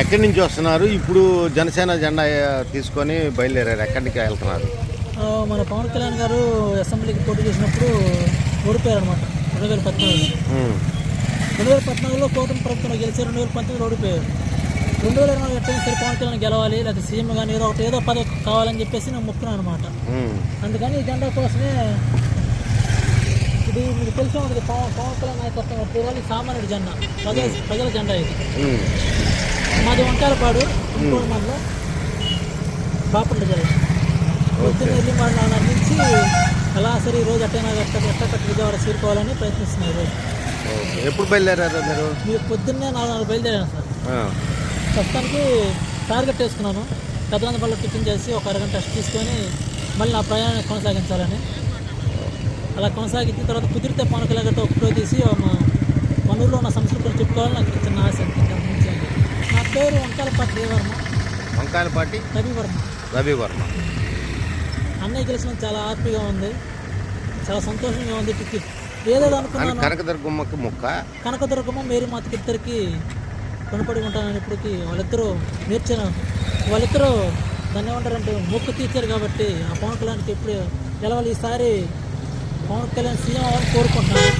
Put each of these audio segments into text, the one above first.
ఎక్కడి నుంచి వస్తున్నారు? ఇప్పుడు జనసేన జెండా తీసుకొని బయలుదేరారు. ఎక్కడికి వెళ్తున్నారు? మన పవన్ కళ్యాణ్ గారు అసెంబ్లీకి పోటీ చేసినప్పుడు ఓడిపోయారు అనమాట రెండు వేల పద్నాలుగు రెండు వేల పద్నాలుగులో కూటమి ప్రభుత్వంలో గెలిచారు. రెండు వేల పంతొమ్మిదిలో ఓడిపోయారు. రెండు వేల ఇరవై ఎట్టయినా సరే పవన్ కళ్యాణ్ గెలవాలి లేకపోతే సీఎం కానీ ఏదో ఒకటి ఏదో పదవి కావాలని చెప్పేసి నేను మొక్కున్నాను అనమాట అందుకని ఈ జెండా కోసమే ఇది మీకు తెలిసే ఉంటుంది. పవన్ పవన్ కళ్యాణ్ నాయకత్వం సామాన్యుడి జెండా. ప్రజల ప్రజల జెండా ఇది. మాది వంకాయలపాడు ఇంకోటి మనలో బాపట్ల జిల్లా పొద్దున్న వెళ్ళి మన నాన్న నుంచి అలా సరే ఈ రోజు అట్టైనా ఎట్ట ఎట్ట విజయవాడ చేరుకోవాలని ప్రయత్నిస్తున్నారు ఈరోజు. ఎప్పుడు బయలుదేరారు మీరు? మీరు పొద్దున్నే నాలుగు నాలుగు బయలుదేరాను సార్. ప్రస్తుతానికి టార్గెట్ వేసుకున్నాను. పెద్దలందపల్లి టిఫిన్ చేసి ఒక అరగంట రెస్ట్ తీసుకొని మళ్ళీ నా ప్రయాణాన్ని కొనసాగించాలని. అలా కొనసాగించిన తర్వాత కుదిరితే పవన్ కళ్యాణ్ గారితో తీసి మా మన ఊళ్ళో ఉన్న సంస్కృతి గురించి చెప్పుకోవాలని నాకు పేరు వంకాయలపాటి రవివర్మ వంకాయలపాటి రవివర్మ. రవి వర్మ అన్నయ్య గెలిచిన చాలా హ్యాపీగా ఉంది. చాలా సంతోషంగా ఉంది టికెట్ ఏదో అని అనుకున్నాను కనకదుర్గమ్మకి ముక్క. కనకదుర్గమ్మ మేరీ మాతకి ఇద్దరికి రుణపడి ఉంటానని ఇప్పటికి వాళ్ళిద్దరూ నేర్చాను వాళ్ళిద్దరూ దాన్ని ఏమంటారంటే మొక్కు తీర్చారు కాబట్టి ఆ పవన్ కళ్యాణ్కి ఎప్పుడు గెలవాలి. ఈసారి పవన్ కళ్యాణ్ సీఎం అవ్వాలని కోరుకుంటున్నాను.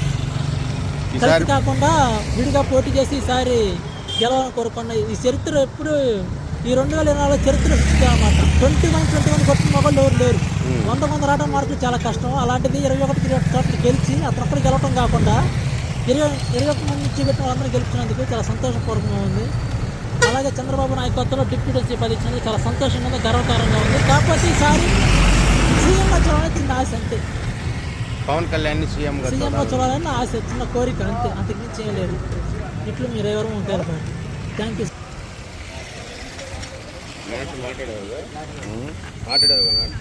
కలిసి కాకుండా విడిగా పోటీ చేసి ఈసారి గెలవాలని కోరుకున్నా ఈ చరిత్ర ఎప్పుడు ఈ రెండు వేల ఇరవై నాలుగు చరిత్ర సృష్టించాలన్నమాట ట్వంటీ వన్ ట్వంటీ వన్ కొట్టిన మొగలు ఎవరు లేరు. వంద మంది రావడం మార్కులు చాలా కష్టం. అలాంటిది ఇరవై ఒకటి ఇరవై ఒకటి గెలిచి అతను గెలవడం కాకుండా ఇరవై ఇరవై ఒక్క మంది నుంచి పెట్టిన వాళ్ళందరూ గెలిచినందుకు చాలా సంతోషపూర్వకంగా ఉంది. అలాగే చంద్రబాబు నాయకత్వంలో డిప్యూటీ చీఫ్ అది ఇచ్చినందుకు చాలా సంతోషంగా గర్వకారంగా ఉంది. కాకపోతే ఈసారి సీఎం చూడాలని చిన్న ఆశ అంతే పవన్ కళ్యాణ్ సీఎంగా సీఎంగా చూడాలని నా ఆశ చిన్న కోరిక అంతే అంతకుమించి చేయలేదు. ఇట్లు మీరు. ఎవరు? ఉంటారు థ్యాంక్ యూ మాట్లాడేవారు మాట్లాడేవారు